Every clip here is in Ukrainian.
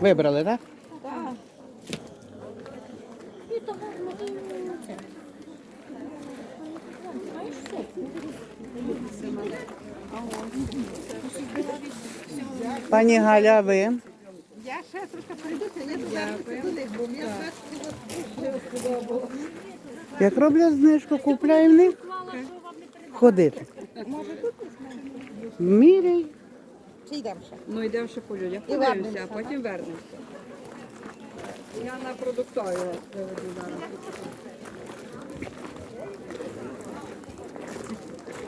Вибрали, так? Так. І то гарно і це. Пані Галя, ви? Я ще трохи прийдуся, я туди туди, бо мені сподобало. Як роблять знижку, купляй в них ходити. Міряй. Чи йдемо ще? Ну йдемо ще по людях, подивимося, а потім вернемося. Я на продуктові вас зараз.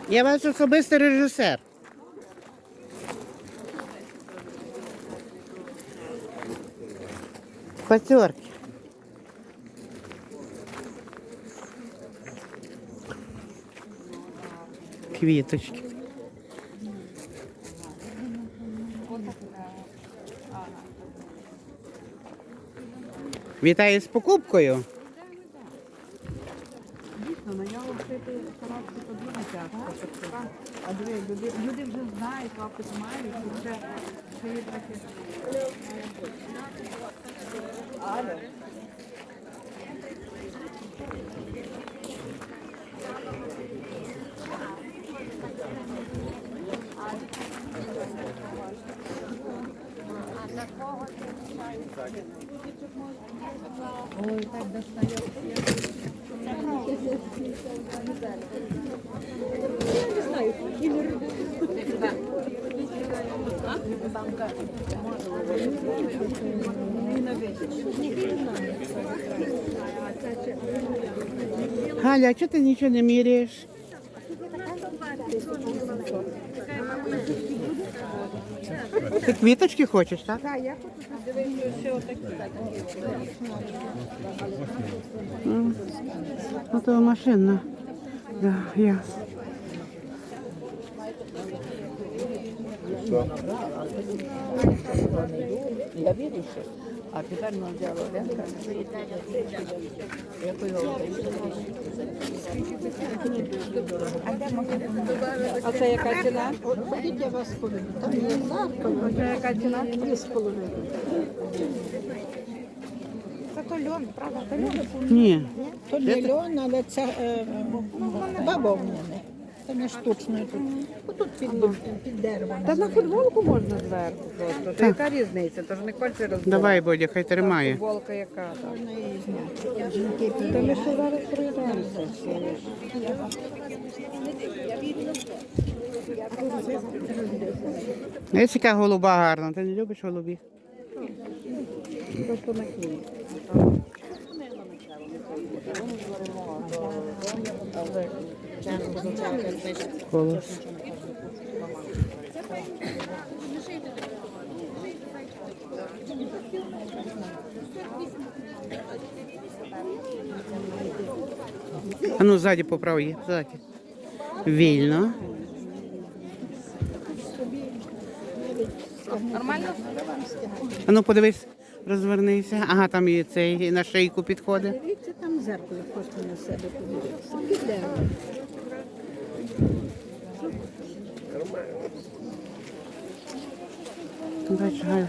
Я ваш особистий режисер. Пацьорки. Квіточки. Вітаю з покупкою. Дійсно, на нього вшити коротше подивитися. А диви, люди, люди вже знають, опит мають, і вже є таке. Ой, так достає. Галя, а чого ти нічого не міряєш? Ти квіточки хочеш, так? Так, я хочу подивитися. М. Ну, то машина. Да, я. Я вирішив. А тепер нам взяла Ленка. А це яка ціна? Ходіть, я вас поведу. Там є завтра. Це яка ціна? Три з половиною. Це то льон, правда? То льон. Ні. То не льон, але це е, бавовняне. Це не штучне тут. Отут під, під деревом. Та на футболку можна зверху просто. То яка різниця? Тож не конче розбор. Давай, Бодя, хай тримає. Футболка яка. Можна її зняти. Жінки Та ми ще зараз проїдаємося. Ось яка голуба гарна. Ти не любиш голубів? Колос. А ну ззаді поправ її, ззаді. Вільно. Нормально? А ну подивись, розвернися. Ага, там і цей на шийку підходить. Дивіться, там зеркало просто на себе подивитися. Галя.